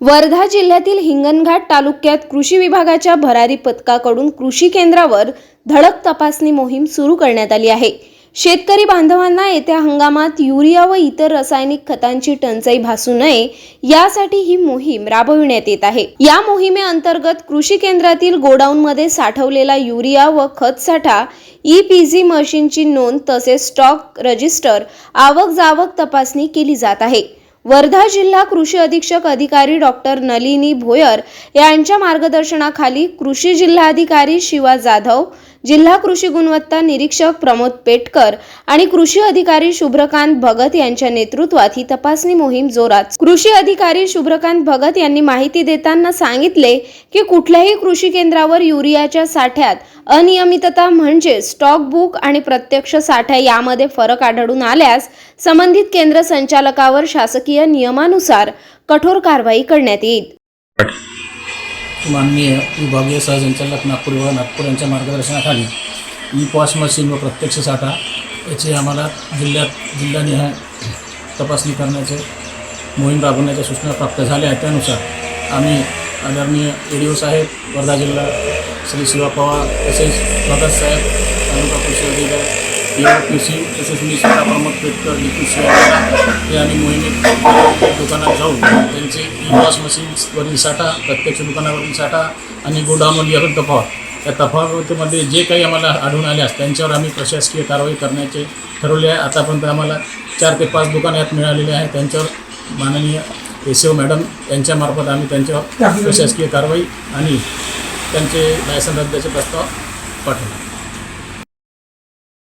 वर्धा जिल्ह्यातील हिंगणघाट तालुक्यात कृषी विभागाच्या भरारी पथकाकडून कृषी केंद्रावर धडक तपासणी मोहीम सुरू करण्यात आली आहे. शेतकरी बांधवांना येत्या हंगामात युरिया व इतर रासायनिक खतांची टंचाई भासू नये यासाठी ही मोहीम राबविण्यात येत आहे. या मोहिमेअंतर्गत कृषी केंद्रातील गोडाऊनमध्ये साठवलेला युरिया व खत साठा ई पी जी मशीनची नोंद तसेच स्टॉक रजिस्टर आवक जावक तपासणी केली जात आहे. वर्धा जिल्हा कृषी अधीक्षक अधिकारी डॉक्टर नलिनी भोयर यांच्या मार्गदर्शनाखाली कृषी जिल्हाधिकारी शिवा जाधव जिल्हा कृषी गुणवत्ता निरीक्षक प्रमोद पेटकर आणि कृषी अधिकारी शुभ्रकांत भगत यांच्या नेतृत्वात ही तपासणी मोहीम जोरात. कृषी अधिकारी शुभ्रकांत भगत यांनी माहिती देताना सांगितले की कुठल्याही कृषी केंद्रावर युरियाच्या साठ्यात अनियमितता म्हणजे स्टॉक बुक आणि प्रत्यक्ष साठ्या यामध्ये फरक आढळून आल्यास संबंधित केंद्र संचालकावर शासकीय नियमानुसार कठोर कारवाई करण्यात येईल. माननीय विभागीय सहसंचालक नागपूर विभाग नागपूर यांच्या मार्गदर्शनाखाली ई पॉस मशीन व प्रत्यक्ष साठा याची आम्हाला जिल्ह्यात जिल्हानिहाय तपासणी करण्याचे मोहीम राबवण्याच्या सूचना प्राप्त झाल्या आहेत. त्यानुसार आम्ही आदरणीय ए डी ओ साहेब वर्धा जिल्हा श्री शिवा पवार तसेच भगत साहेब तालुका कृषी अधिकारी ए पी सी तसेच मी स्वतः प्रमोद पेटकर पी सी हे आम्ही मोहिमेत दुकानात जाऊन त्यांचे ई वॉश मशीन्सवरील साठा प्रत्यक्ष दुकानावरील साठा आणि गोडाऊनवरील यावरील तफावत या तफावतीमध्ये जे काही आम्हाला आढळून आल्यास त्यांच्यावर आम्ही प्रशासकीय कारवाई करण्याचे ठरवले आहे. आतापर्यंत आम्हाला चार ते पाच दुकानं यात मिळालेली आहे त्यांच्यावर माननीय एस ओ मॅडम यांच्यामार्फत आम्ही त्यांच्यावर प्रशासकीय कारवाई आणि त्यांचे लायसन रद्दचे प्रस्ताव पाठवला.